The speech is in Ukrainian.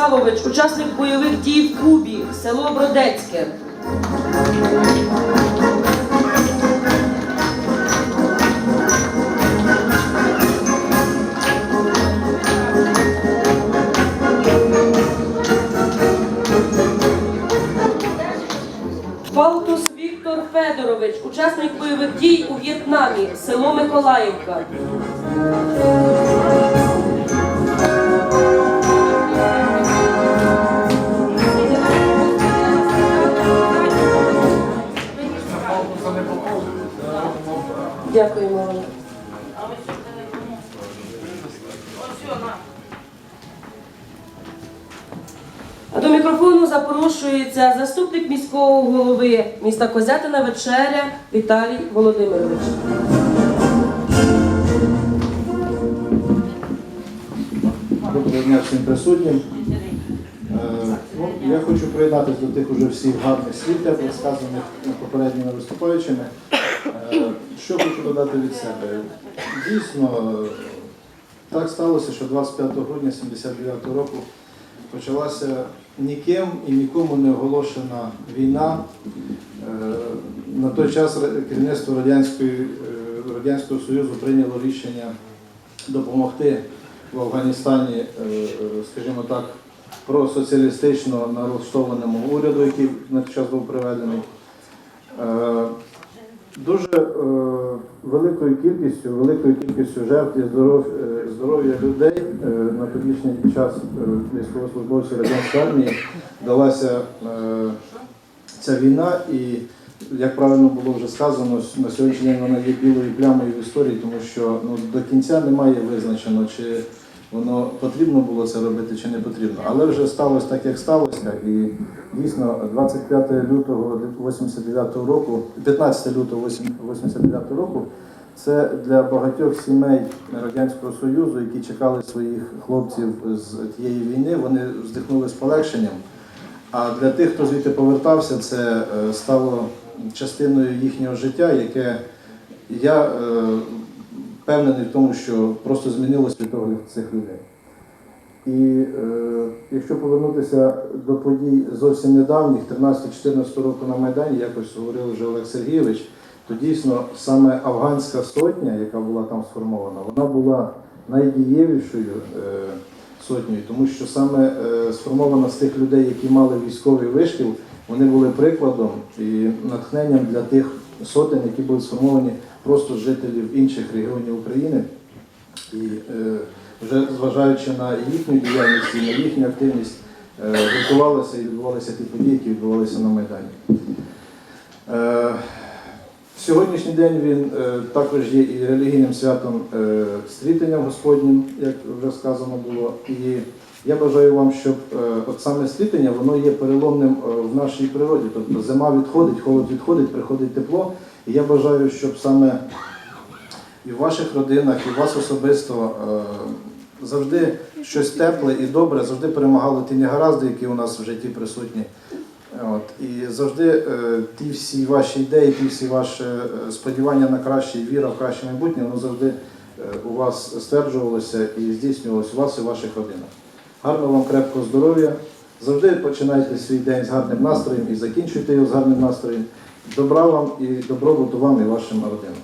Савович, учасник бойових дій в Кубі, село Бродецьке. Палтус Віктор Федорович, учасник бойових дій у В'єтнамі, село Миколаївка. Дякуємо вам. До мікрофону запрошується заступник міського голови міста Козятина Вечеря Віталій Володимирович. Доброго дня всім присутнім. Е, Ну, я хочу приєднатися до тих уже всіх гарних слів, як розказаних попередніми виступаючими. Е, Що хочу додати від себе? Дійсно, так сталося, що 25 грудня 79 року почалася ніким і нікому не оголошена війна. Е, На той час керівництво Радянської, е, Радянського Союзу прийняло рішення допомогти в Афганістані, скажімо так, просоціалістично налаштованому уряду, який на той час був приведений. Дуже е, великою кількістю, великою кількістю жертв і е, здоров'я людей е, на тодішній час е, військовослужбовців радянської армії далася е, ця війна, і як правильно було вже сказано, на сьогоднішній день вона є білою плямою в історії, тому що ну, до кінця немає визначено, чи воно потрібно було це робити, чи не потрібно. Але вже сталося так, як сталося. І дійсно 25 лютого 89 року, 15 лютого 89 року, це для багатьох сімей Радянського Союзу, які чекали своїх хлопців з тієї війни, вони здихнули з полегшенням. А для тих, хто звідти повертався, це е, стало частиною їхнього життя, яке я е, впевнений в тому, що просто змінило світогляд цих людей. І е, якщо повернутися до подій зовсім недавніх, 13-14 року на Майдані, якось говорив вже Олег Сергійович, то дійсно саме афганська сотня, яка була там сформована, вона була найдієвішою е, сотнею, тому що саме е, сформована з тих людей, які мали військовий вишкіл, вони були прикладом і натхненням для тих сотень, які були сформовані просто жителів інших регіонів України. І е, вже зважаючи на їхню діяльність і на їхню активність, е, готувалися і відбувалися ті події, які відбувалися на Майдані. Е, Сьогоднішній день він також є і релігійним святом е, стрітенням Господнім, як вже сказано було. І я бажаю вам, щоб от саме стрітення воно є переломним в нашій природі. Тобто зима відходить, холод відходить, приходить тепло. І я бажаю, щоб саме і в ваших родинах, і в вас особисто е, завжди щось тепле і добре, завжди перемагали ті негаразди, які у нас в житті присутні. От, і завжди е, ті всі ваші ідеї, ті всі ваші е, сподівання на краще віра в краще майбутнє, воно завжди у вас стверджувалося і здійснювалося у вас і в ваших родинах. Гарного вам крепкого здоров'я. Завжди починайте свій день з гарним настроєм і закінчуйте його з гарним настроєм. Добра вам і добробуту вам і вашим родинам.